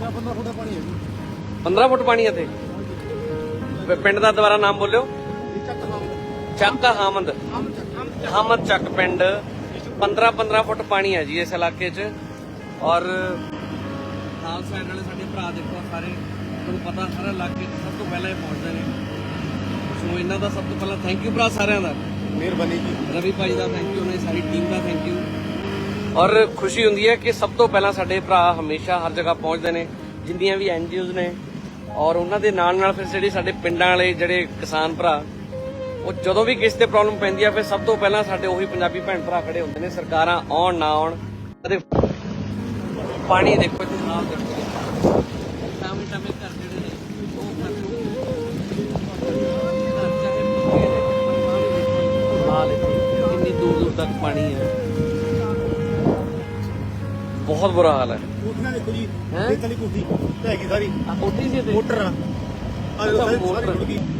15 ਫੁੱਟ ਪਾਣੀ ਹੈ ਜੀ। 15 ਫੁੱਟ ਪਾਣੀ ਹੈ ਤੇ ਪਿੰਡ ਦਾ ਦੁਬਾਰਾ ਨਾਮ ਬੋਲਿਓ। ਚੱਕ ਹਾਮਦ। ਹਾਮਦ ਚੱਕ ਪਿੰਡ। 15 15 ਫੁੱਟ ਪਾਣੀ ਹੈ ਜੀ ਇਸ ਇਲਾਕੇ 'ਚ। ਔਰ ਨਾਲ ਸਾਈਡ ਵਾਲੇ ਸਾਡੇ ਭਰਾ ਦੇਖੋ ਸਾਰੇ। ਤੁਹਾਨੂੰ ਪਤਾ ਸਾਰਾ ਇਲਾਕੇ 'ਚ ਸਭ ਤੋਂ ਪਹਿਲਾਂ ਇਹ ਪਹੁੰਚਦੇ ਨੇ। ਸੋ ਇਹਨਾਂ ਦਾ ਸਭ ਤੋਂ ਪਹਿਲਾਂ ਥੈਂਕ ਯੂ ਭਰਾ ਸਾਰਿਆਂ ਦਾ। ਮਿਹਰਬਾਨੀ ਜੀ। ਰਵੀ ਭਾਈ ਦਾ ਥੈਂਕ ਯੂ ਨੇ ਸਾਰੀ ਟੀਮ ਦਾ ਥੈਂਕ ਯੂ ਔਰ ਖੁਸ਼ੀ ਹੁੰਦੀ ਹੈ ਕਿ ਸਭ ਤੋਂ ਪਹਿਲਾਂ ਸਾਡੇ ਭਰਾ ਹਮੇਸ਼ਾ ਹਰ ਜਗ੍ਹਾ ਪਹੁੰਚਦੇ ਨੇ, ਜਿੰਨੀਆਂ ਵੀ ਐਨਜੀਓਜ਼ ਨੇ ਔਰ ਉਹਨਾਂ ਦੇ ਨਾਲ ਨਾਲ ਫਿਰ ਜਿਹੜੇ ਸਾਡੇ ਪਿੰਡਾਂ ਵਾਲੇ ਜਿਹੜੇ ਕਿਸਾਨ ਭਰਾ, ਉਹ ਜਦੋਂ ਵੀ ਕਿਸੇ ਤੇ ਪ੍ਰੋਬਲਮ ਪੈਂਦੀ ਆ, ਫਿਰ ਸਭ ਤੋਂ ਪਹਿਲਾਂ ਸਾਡੇ ਉਹੀ ਪੰਜਾਬੀ ਭੈਣ ਭਰਾ ਖੜੇ ਹੁੰਦੇ ਨੇ, ਸਰਕਾਰਾਂ ਆਉਣ ਨਾ ਆਉਣ। ਅਤੇ ਪਾਣੀ ਦੇਖੋ ਜੀ ਦੇਖੋ ਟਾਮੇ ਟਾਮੇ ਘਰ ਜਿਹੜੇ ਨੇ, ਉਹ ਘਰ ਚਾਹੇ ਪਾਣੀ ਕਿੰਨੀ ਦੂਰ ਦੂਰ ਤੱਕ ਪਾਣੀ ਹੈ। ਬਹੁਤ ਬੁਰਾ ਹਾਲ ਹੈ। ਕੋਠੀਆਂ ਦੇਖੋ ਜੀ? ਇਹ ਤਲੀ ਕੋਠੀ ਢਹਿ ਗਈ ਸਾਰੀ। ਕੋਠੀ ਸੀ ਤੇ ਮੋਟਰ ਆ।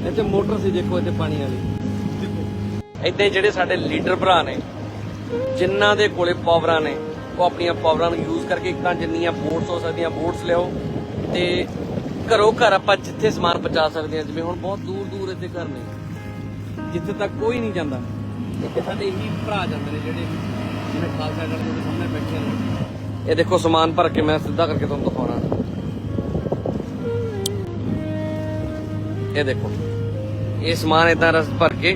ਇੱਥੇ ਮੋਟਰ ਸੀ ਦੇਖੋ ਇੱਥੇ ਪਾਣੀ ਵਾਲੀ। ਹੀ ਜਿਹੜੇ ਸਾਡੇ ਲੀਡਰ ਭਰਾ ਨੇ ਜਿਨ੍ਹਾਂ ਦੇ ਕੋਲੇ ਪਾਵਰਾਂ ਨੇ ਉਹ ਆਪਣੀਆਂ ਪਾਵਰਾਂ ਨੂੰ ਯੂਜ਼ ਕਰਕੇ ਇੱਕ ਤਾਂ ਜਿੰਨੀਆਂ ਬੋਟਸ ਹੋ ਸਕਦੀਆਂ ਬੋਟਸ ਲਿਆਓ। ਤੇ ਘਰੋਂ ਘਰ ਆਪਾਂ ਜਿੱਥੇ ਸਮਾਨ ਪਹੁੰਚਾ ਸਕਦੇ ਹਾਂ ਜਿਵੇਂ ਹੁਣ ਬਹੁਤ ਦੂਰ ਦੂਰ ਇੱਥੇ ਘਰ ਨੇ ਜਿੱਥੇ ਤੱਕ ਕੋਈ ਨਹੀਂ ਜਾਂਦਾ। ਇੱਥੇ ਸਾਡੇ ਹੀ ਭਰਾ ਜਾਂਦੇ ਨੇ ਜਿਹੜੇ ਜਿਵੇਂ ਖਾਲਸਾ ਏਡ ਤੁਹਾਡੇ ਸਾਹਮਣੇ ਬੈਠੇ ਨੇ। ਇਹ ਦੇਖੋ ਸਮਾਨ ਭਰ ਕੇ ਮੈਂ ਸਿੱਧਾ ਕਰਕੇ ਤੁਹਾਨੂੰ ਦਿਖਾਉਣਾ। ਇਹ ਦੇਖੋ, ਇਹ ਸਮਾਨ ਇਦਾਂ ਰਸ ਭਰ ਕੇ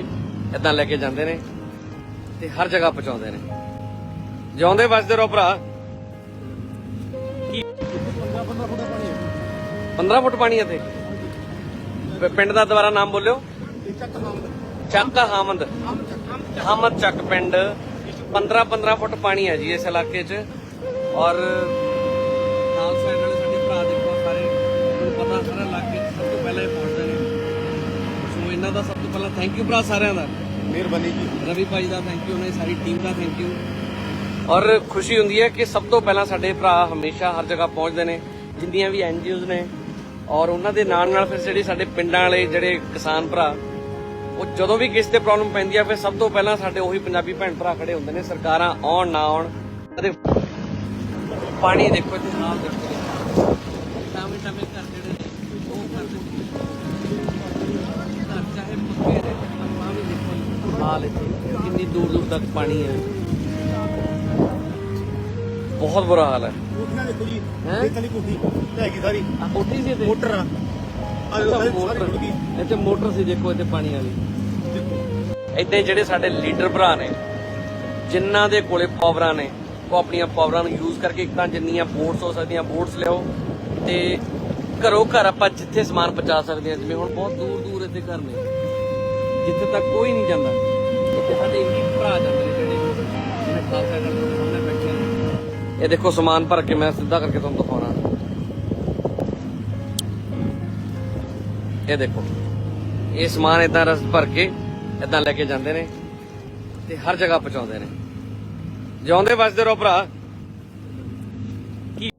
ਇਦਾਂ ਲੈ ਕੇ ਜਾਂਦੇ ਨੇ ਤੇ ਹਰ ਜਗ੍ਹਾ ਪਹੁੰਚਾਉਂਦੇ ਨੇ। ਜਿਉਂਦੇ ਵੱਜਦੇ ਰਹੋ ਭਰਾ। 15 ਫੁੱਟ ਪਾਣੀ ਹੈ ਤੇ। ਪਿੰਡ ਦਾ ਦੁਬਾਰਾ ਨਾਮ ਬੋਲਿਓ। ਚੱਕ ਹਾਮਦ। ਹਮ ਚੱਕ ਹਾਮਦ ਚੱਕ ਪਿੰਡ। 15 15 ਫੁੱਟ ਪਾਣੀ ਹੈ ਜੀ ਇਸ ਇਲਾਕੇ 'ਚ। ਔਰ ਨਾਲ ਸਾਈਡ ਵਾਲੇ ਸਾਡੇ ਭਰਾ ਦੇਖੋ ਸਾਰੇ ਤੁਹਾਨੂੰ ਪਤਾ ਸਾਰਾ ਇਲਾਕੇ 'ਚ ਸਭ ਤੋਂ ਪਹਿਲਾਂ ਇਹ ਪਹੁੰਚਦੇ ਨੇ। ਸੋ ਇਹਨਾਂ ਦਾ ਸਭ ਤੋਂ ਪਹਿਲਾਂ ਥੈਂਕ ਯੂ ਭਰਾ ਸਾਰਿਆਂ ਦਾ। ਮਿਹਰਬਾਨੀ ਜੀ। ਰਵੀ ਭਾਈ ਦਾ ਥੈਂਕ ਯੂ ਨੇ ਸਾਰੀ ਟੀਮ ਦਾ ਥੈਂਕ ਯੂ ਔਰ ਖੁਸ਼ੀ ਹੁੰਦੀ ਹੈ ਕਿ ਸਭ ਤੋਂ ਪਹਿਲਾਂ ਸਾਡੇ ਭਰਾ ਹਮੇਸ਼ਾ ਹਰ ਜਗ੍ਹਾ ਪਹੁੰਚਦੇ ਨੇ ਜਿੰਨੀਆਂ ਵੀ ਐਨਜੀਓਜ਼ ਨੇ। ਔਰ ਉਹਨਾਂ ਦੇ ਨਾਲ ਨਾਲ ਫਿਰ ਜਿਹੜੇ ਸਾਡੇ ਪਿੰਡਾਂ ਵਾਲੇ ਜਿਹੜੇ ਕਿਸਾਨ ਭਰਾ ਉਹ ਜਦੋਂ ਵੀ ਕਿਸੇ ਤੇ ਪ੍ਰੋਬਲਮ ਪੈਂਦੀ ਆ ਫਿਰ ਸਭ ਤੋਂ ਪਹਿਲਾਂ ਸਾਡੇ ਉਹੀ ਪੰਜਾਬੀ ਭੈਣ ਭਰਾ ਖੜੇ ਹੁੰਦੇ ਨੇ ਸਰਕਾਰਾਂ ਆਉਣ ਨਾ ਆਉਣ। ਅਤੇ ਪਾਣੀ ਦੇਖੋ ਜੀ ਹਾਲ ਦੇਖੋ ਟਾਮੇ ਟਾਮੇ ਘਰ ਜਿਹੜੇ ਨੇ ਉਹ ਘਰ ਘਰ ਚਾਹੇ ਪੱਕੇ ਨੇ ਪਰ ਪਾਣੀ ਦੇਖੋ ਹਾਲ ਇੱਥੇ। ਕਿੰਨੀ ਦੂਰ ਦੂਰ ਤੱਕ ਪਾਣੀ ਹੈ। ਬਹੁਤ ਬੁਰਾ ਹਾਲ ਹੈ। ਕੋਠੀਆਂ ਦੇਖੋ ਜੀ ਹੈਂ? ਇਹ ਤਲੀ ਕੋਠੀ ਢਹਿ ਗਈ ਸਾਰੀ। ਆ ਕੋਠੀ ਸੀ ਤੇ ਮੋਟਰ ਆ। ਇੱਥੇ ਮੋਟਰ ਸੀ ਦੇਖੋ ਇੱਥੇ ਪਾਣੀ ਵਾਲੀ। ਹੀ ਜਿਹੜੇ ਸਾਡੇ ਲੀਡਰ ਭਰਾ ਨੇ ਜਿਨ੍ਹਾਂ ਦੇ ਕੋਲੇ ਪਾਵਰਾਂ ਨੇ ਉਹ ਆਪਣੀਆਂ ਪਾਵਰਾਂ ਨੂੰ ਯੂਜ਼ ਕਰਕੇ ਇੱਕ ਤਾਂ ਜਿੰਨੀਆਂ ਬੋਟਸ ਹੋ ਸਕਦੀਆਂ ਬੋਟਸ ਲਿਆਓ ਤੇ ਘਰੋਂ ਘਰ ਆਪਾਂ ਜਿੱਥੇ ਸਮਾਨ ਪਹੁੰਚਾ ਸਕਦੇ ਹਾਂ, ਜਿਵੇਂ ਹੁਣ ਬਹੁਤ ਦੂਰ ਦੂਰ ਇੱਥੇ ਘਰ ਨੇ, ਜਿੱਥੇ ਤੱਕ ਕੋਈ ਨਹੀਂ ਜਾਂਦਾ। ਇੱਥੇ ਸਾਡੇ ਹੀ ਭਰਾ ਜਾਂਦੇ ਨੇ ਜਿਹੜੇ ਜਿਵੇਂ ਖਾਲਸਾ ਏਡ ਤੁਹਾਡੇ ਸਾਹਮਣੇ ਬੈਠੇ ਨੇ। ਇਹ ਦੇਖੋ ਸਮਾਨ ਭਰ ਕੇ ਮੈਂ ਸਿੱਧਾ ਕਰਕੇ ਤੁਹਾਨੂੰ ਦਿਖਾਉਣਾ। ਇਹ ਦੇਖੋ, ਇਹ ਸਮਾਨ ਇਦਾਂ ਰਸ ਭਰ ਕੇ ਇਦਾਂ ਲੈ ਕੇ ਜਾਂਦੇ ਨੇ ਤੇ ਹਰ ਜਗ੍ਹਾ ਪਹੁੰਚਾਉਂਦੇ ਨੇ। ਜਿਉਂਦੇ ਵੱਜਦੇ ਰਹੋ ਭਰਾ।